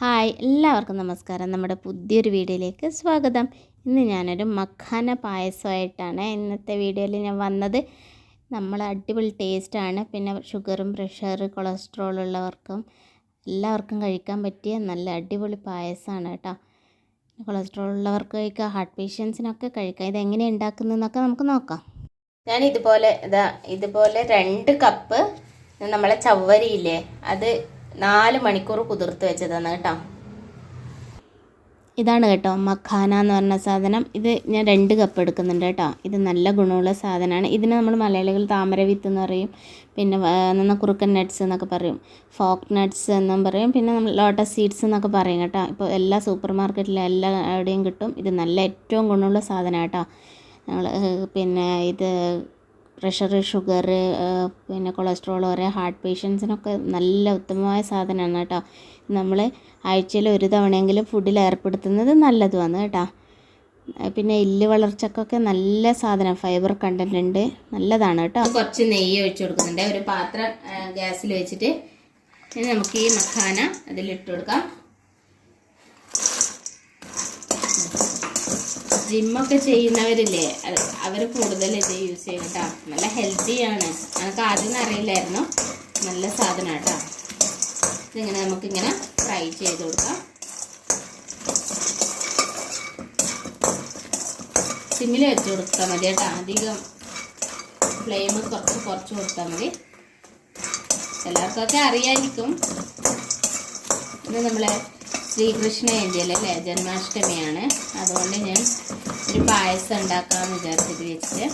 Hi എല്ലാവർക്കും നമസ്കാരം. നമ്മുടെ പുതിയൊരു വീഡിയോയിലേക്ക് സ്വാഗതം. ഇന്ന് ഞാനൊരു മഖാന പായസമായിട്ടാണ് ഇന്നത്തെ വീഡിയോയിൽ ഞാൻ വന്നത്. നമ്മൾ അടിപൊളി ടേസ്റ്റാണ് പിന്നെ ഷുഗറും പ്രഷർ കൊളസ്ട്രോൾ ഉള്ളവർക്കും എല്ലാവർക്കും കഴിക്കാൻ പറ്റിയ നല്ല അടിപൊളി പായസമാണ് കേട്ടോ. കൊളസ്ട്രോൾ ഉള്ളവർക്ക് കഴിക്കാം ഹാർട്ട് പേഷ്യൻസിനൊക്കെ കഴിക്കാം ഇതെങ്ങനെയാണ് ഉണ്ടാക്കുന്നതെന്നൊക്കെ നമുക്ക് നോക്കാം. ഞാൻ ഇതുപോലെ ഇതാ ഇതുപോലെ രണ്ട് കപ്പ് നമ്മളെ ചവ്വരിയില്ലേ അത് നാല് മണിക്കൂർ കുതിർത്ത് വെച്ചതാണ് കേട്ടോ. ഇതാണ് കേട്ടോ മഖാന എന്ന് പറഞ്ഞ സാധനം. ഇത് ഞാൻ രണ്ട് കപ്പ് എടുക്കുന്നുണ്ട് കേട്ടോ. ഇത് നല്ല ഗുണമുള്ള സാധനമാണ്. ഇതിന് നമ്മൾ മലയാളികൾ താമര വിത്ത് എന്ന് പറയും. പിന്നെ നന്ന കുറുക്കൻ നട്ട്സ് എന്നൊക്കെ പറയും. ഫോക്ക് നട്ട്സ് എന്നും പറയും. പിന്നെ നമ്മൾ ലോട്ടസ് സീഡ്സ് എന്നൊക്കെ പറയും കേട്ടോ. ഇപ്പോൾ എല്ലാ സൂപ്പർ മാർക്കറ്റിലും എല്ലാ എവിടെയും കിട്ടും. ഇത് നല്ല ഏറ്റവും ഗുണമുള്ള സാധനമാണ് കേട്ടോ. ഞങ്ങൾ പിന്നെ ഇത് പ്രഷർ ഷുഗർ പിന്നെ കൊളസ്ട്രോൾ വരെ ഹാർട്ട് പേഷ്യൻസിനൊക്കെ നല്ല ഉത്തമമായ സാധനമാണ് കേട്ടോ. നമ്മൾ ആഴ്ചയിൽ ഒരു തവണയെങ്കിലും ഫുഡിൽ ഏർപ്പെടുത്തുന്നത് നല്ലതുമാണ് കേട്ടോ. പിന്നെ എല്ല് വളർച്ചക്കൊക്കെ നല്ല സാധനം. ഫൈബർ കണ്ടന്റ് ഉണ്ട്. നല്ലതാണ് കേട്ടോ. കുറച്ച് നെയ്യ് ഒഴിച്ചു കൊടുക്കുന്നുണ്ട്. ഒരു പാത്രം ഗ്യാസിൽ വെച്ചിട്ട് നമുക്ക് ഈ മഖാന അതിലിട്ട് കൊടുക്കാം. ജിമ്മൊക്കെ ചെയ്യുന്നവരില്ലേ അവർ കൂടുതൽ ഇത് യൂസ് ചെയ്യും കേട്ടോ നല്ല ഹെൽത്തിയാണ് നമുക്ക് ആദ്യം അറിയില്ലായിരുന്നു. നല്ല സാധനം കേട്ടോ ഇതിങ്ങനെ നമുക്കിങ്ങനെ ഫ്രൈ ചെയ്ത് കൊടുക്കാം. സിമ്മിൽ വെച്ച് കൊടുത്താൽ മതി കേട്ടോ. അധികം ഫ്ലെയിം കുറച്ച് കുറച്ച് കൊടുത്താൽ മതി. എല്ലാവർക്കൊക്കെ അറിയായിരിക്കും. ഇത് നമ്മളെ ശ്രീകൃഷ്ണ ജയന്തിയല്ലേ ജന്മാഷ്ടമിയാണ്. അതുകൊണ്ട് ഞാൻ ഒരു പായസം ഉണ്ടാക്കാമെന്ന് വിചാരിച്ചിട്ട് വെച്ചിട്ട്.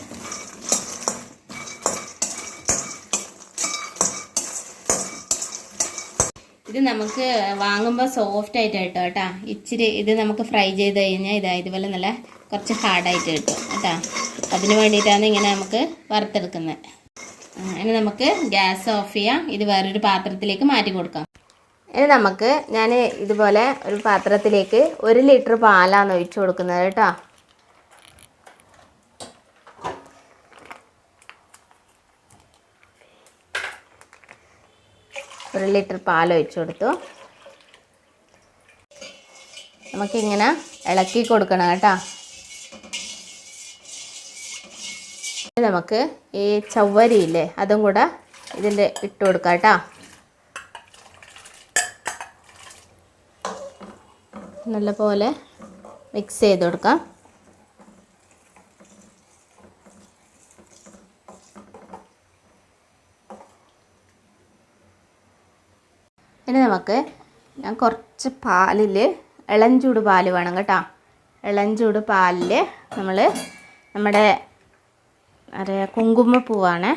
ഇത് നമുക്ക് വാങ്ങുമ്പോൾ സോഫ്റ്റ് ആയിട്ട് കിട്ടും കേട്ടോ. ഇച്ചിരി ഇത് നമുക്ക് ഫ്രൈ ചെയ്ത് കഴിഞ്ഞാൽ ഇതാ ഇതുപോലെ നല്ല കുറച്ച് ഹാർഡായിട്ട് കിട്ടും കേട്ടോ. അതിന് വേണ്ടിയിട്ടാണ് ഇങ്ങനെ നമുക്ക് വറുത്തെടുക്കുന്നത്. അങ്ങനെ നമുക്ക് ഗ്യാസ് ഓഫ് ചെയ്യാം. ഇത് വേറൊരു പാത്രത്തിലേക്ക് മാറ്റി കൊടുക്കാം. ഇനി നമുക്ക് ഞാൻ ഇതുപോലെ ഒരു പാത്രത്തിലേക്ക് ഒരു ലിറ്റർ പാലാണ് ഒഴിച്ചു കൊടുക്കുന്നത് കേട്ടോ. ഒരു ലിറ്റർ പാൽ ഒഴിച്ചു കൊടുത്തു. നമുക്കിങ്ങനെ ഇളക്കി കൊടുക്കണം കേട്ടോ. നമുക്ക് ഈ ചവ്വരിയില്ലേ അതും കൂടെ ഇതിന്റെ ഇട്ട് കൊടുക്കാം കേട്ടോ. നല്ലപോലെ മിക്സ് ചെയ്ത് കൊടുക്കാം. ഇനി നമുക്ക് ഞാൻ കുറച്ച് പാലിൽ ഇളഞ്ചൂട് പാൽ വേണം കേട്ടോ. ഇളഞ്ചൂട് പാലിൽ നമ്മൾ നമ്മുടെ അറിയാം കുങ്കുമപ്പൂവാണ്.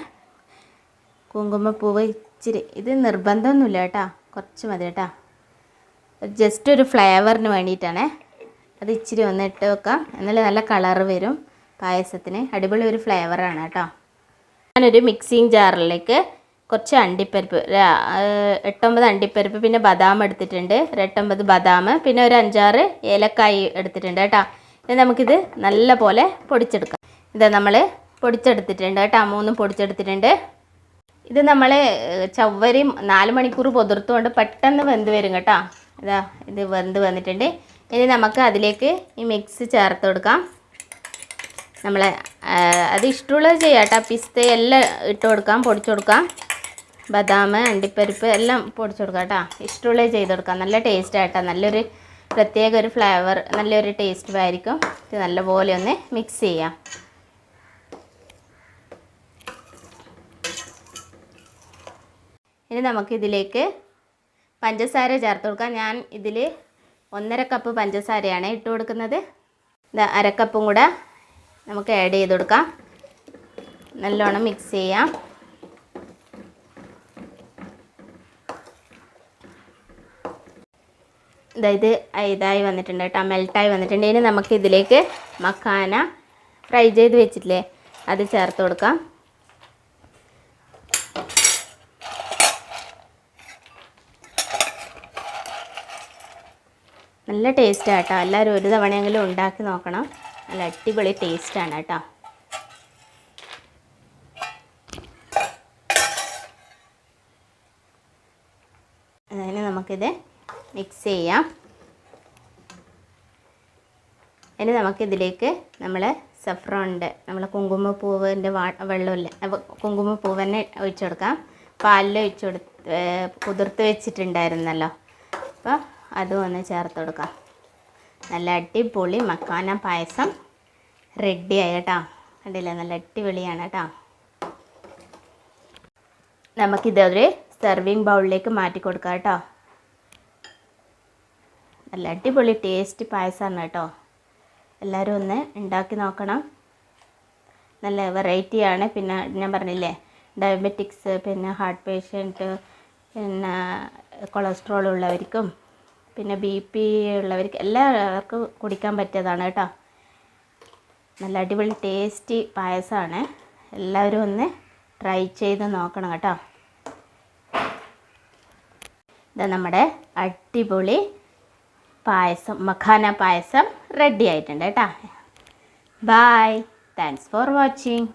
കുങ്കുമപ്പൂവ് ഇച്ചിരി ഇത് നിർബന്ധമൊന്നുമില്ല കേട്ടോ. കുറച്ച് മതി കേട്ടോ. ജസ്റ്റ് ഒരു ഫ്ലേവറിന് വേണ്ടിയിട്ടാണ്. അത് ഇച്ചിരി ഒന്ന് ഇട്ട് വെക്കാം. എന്നാലും നല്ല കളറ് വരും പായസത്തിന്. അടിപൊളി ഒരു ഫ്ലേവറാണ് കേട്ടോ. ഞാനൊരു മിക്സിങ് ജാറിലേക്ക് കുറച്ച് അണ്ടിപ്പരിപ്പ് എട്ടൊമ്പത് അണ്ടിപ്പരിപ്പ് പിന്നെ ബദാം എടുത്തിട്ടുണ്ട്. എട്ടൊമ്പത് ബദാം പിന്നെ ഒരു അഞ്ചാറ് ഏലക്കായി എടുത്തിട്ടുണ്ട് കേട്ടോ. ഇനി നമുക്കിത് നല്ല പോലെ പൊടിച്ചെടുക്കാം. ഇത് നമ്മൾ പൊടിച്ചെടുത്തിട്ടുണ്ട് കേട്ടോ. മൂന്നും പൊടിച്ചെടുത്തിട്ടുണ്ട്. ഇത് നമ്മൾ ചവ്വരി നാല് മണിക്കൂർ പൊതിർത്തുകൊണ്ട് പെട്ടെന്ന് വെന്ത് വരും കേട്ടോ. ഇതാ ഇത് വെന്ത് വന്നിട്ടുണ്ട്. ഇനി നമുക്ക് അതിലേക്ക് ഈ മിക്സ് ചേർത്ത് കൊടുക്കാം. നമ്മളെ അത് ഇഷ്ടമുള്ളത് ചെയ്യാം കേട്ടോ. പിസ്ത എല്ലാം ഇട്ട് കൊടുക്കാം പൊടിച്ചു കൊടുക്കാം. ബദാം അണ്ടിപ്പരിപ്പ് എല്ലാം പൊടിച്ചു കൊടുക്കാം കേട്ടോ. ഇഷ്ടമുള്ളത് ചെയ്ത് കൊടുക്കാം. നല്ല ടേസ്റ്റ് ആയിട്ടോ നല്ലൊരു പ്രത്യേക ഒരു ഫ്ലേവർ നല്ലൊരു ടേസ്റ്റ് ആയിരിക്കും. ഇത് നല്ലപോലെ ഒന്ന് മിക്സ് ചെയ്യാം. ഇനി നമുക്കിതിലേക്ക് പഞ്ചസാര ചേർത്ത് കൊടുക്കാം. ഞാൻ ഇതിൽ ഒന്നര കപ്പ് പഞ്ചസാരയാണ് ഇട്ട് കൊടുക്കുന്നത്. ഇത് അരക്കപ്പും കൂടെ നമുക്ക് ആഡ് ചെയ്ത് കൊടുക്കാം. നല്ലോണം മിക്സ് ചെയ്യാം. അതായത് ഇതായി വന്നിട്ടുണ്ട് കേട്ടോ മെൽട്ടായി വന്നിട്ടുണ്ട്. ഇനി നമുക്ക് ഇതിലേക്ക് മക്കാന ഫ്രൈ ചെയ്ത് വെച്ചിട്ടില്ലേ അത് ചേർത്ത് കൊടുക്കാം. നല്ല ടേസ്റ്റാണ് കേട്ടോ. എല്ലാവരും ഒരു തവണയെങ്കിലും ഉണ്ടാക്കി നോക്കണം. നല്ല അടിപൊളി ടേസ്റ്റാണ് കേട്ടോ. അതിന് നമുക്കിത് മിക്സ് ചെയ്യാം. ഇനി നമുക്കിതിലേക്ക് നമ്മൾ സഫ്രോണിന്റെ നമ്മൾ കുങ്കുമപ്പൂവിന്റെ വാ വെള്ളമില്ല കുങ്കുമപ്പൂവ് തന്നെ ഒഴിച്ചു കൊടുക്കാം. പാലിൽ ഒഴിച്ചു കൊടുത്ത് കുതിർത്ത് വെച്ചിട്ടുണ്ടായിരുന്നല്ലോ. അപ്പോൾ അതും ഒന്ന് ചേർത്ത് കൊടുക്കാം. നല്ല അടിപൊളി മക്കാന പായസം റെഡിയായി കേട്ടോ. കണ്ടില്ലേ? നല്ല അടിപൊളിയാണ് കേട്ടോ. നമുക്കിതൊരു സെർവിങ് ബൗളിലേക്ക് മാറ്റി കൊടുക്കാം കേട്ടോ. നല്ല അടിപൊളി ടേസ്റ്റ് പായസമാണ് കേട്ടോ. എല്ലാവരും ഒന്ന് ഉണ്ടാക്കി നോക്കണം. നല്ല വെറൈറ്റിയാണ് പിന്നെ ഞാൻ പറഞ്ഞില്ലേ ഡയബറ്റിക്സ് പിന്നെ ഹാർട്ട് പേഷ്യന്റ് പിന്നെ കൊളസ്ട്രോൾ ഉള്ളവർക്കും പിന്നെ ബി പി ഉള്ളവർക്ക് എല്ലാവർക്കും കുടിക്കാൻ പറ്റിയതാണ് കേട്ടോ. നല്ല അടിപൊളി ടേസ്റ്റി പായസമാണ്. എല്ലാവരും ഒന്ന് ട്രൈ ചെയ്ത് നോക്കണം കേട്ടോ. ഇത് നമ്മുടെ അടിപൊളി പായസം മഖാന പായസം റെഡി ആയിട്ടുണ്ട് കേട്ടോ. Bye thanks for watching